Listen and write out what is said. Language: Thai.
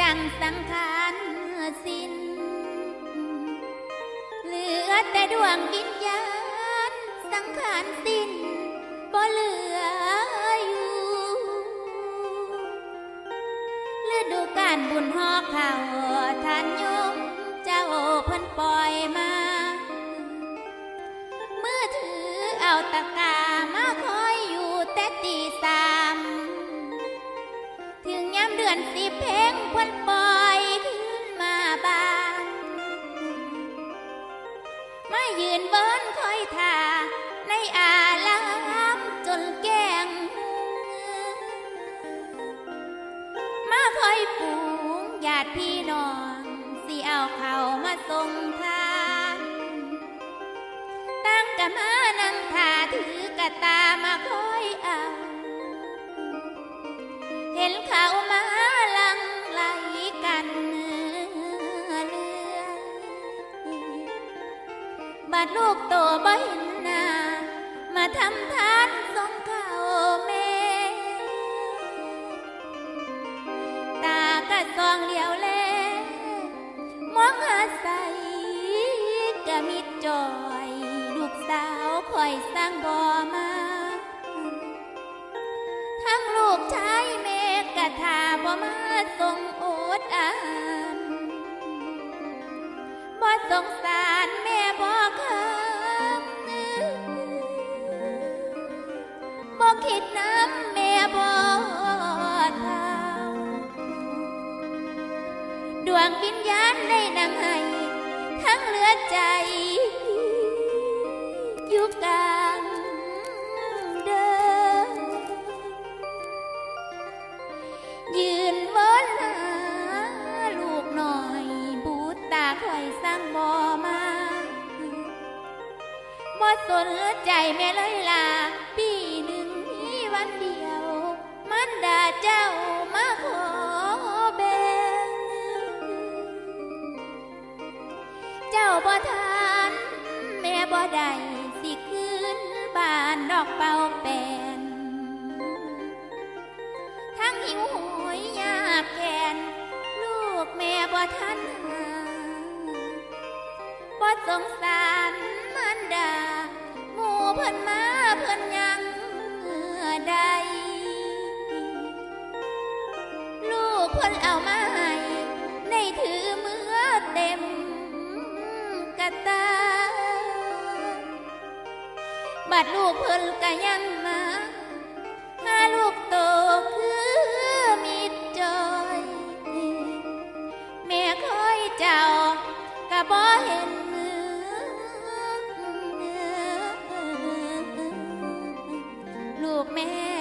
จังสังขารสิ้น เหลือแต่ดวงวิญญาณสังขารสิ้นบ่เหลืออยู่ฤดูการบุญฮอเขาทานยมเจ้าเพิ่นปล่อยมา เมื่อถือเอาตะกร้ามาคอยอยู่แต่ตีสาม อนสิเพลงเพิ่นปล่อยขึ้นมาบ้านมายืนเบิ้นคอยท่าในอาลามจนแกง มาคอยปูงญาติพี่น้องสิเอาเขามาส่งทานตั้งกะมานั่งท่าถือกะตามาคอยเอา เห็นเขา บัดลูกโตบ่เห็นหน้ามาทำทานสงเขาแม่ตากะซองเหลียวแลมองอาศัยกะมิดจอย ลูกสาวคอยสร้างบ่อมา ทั้งลูกชายแม่กะทาบ่มาส่ง ดวงวิญญาณในนางให้ทั้งเหลือใจ อยู่กลางเดินยืนบนหาลูกหน่อย บูตตาคอยสร้างบ่อมาบ่สนใจแม่เลยล่ะปีหนึ่งมีวันเดียว มันดาเจ้ามาข ม่บ่ได้สิคืนบ้านดอกเป่าแปนทั้งหิวโหยยากแค้นลูกแม่บ่ทันหาบ่สงสารมันดาหมู่เพิ่นมาเพิ่นยังใดลูกเพิ่นเอามาให้ในถือมือเต็มกระตา บาดลูกเพิ่นก็ยังมาหาลูกโตคือมีจอย แม่คอยเจ้าก็บ่เห็นมือลูกแม่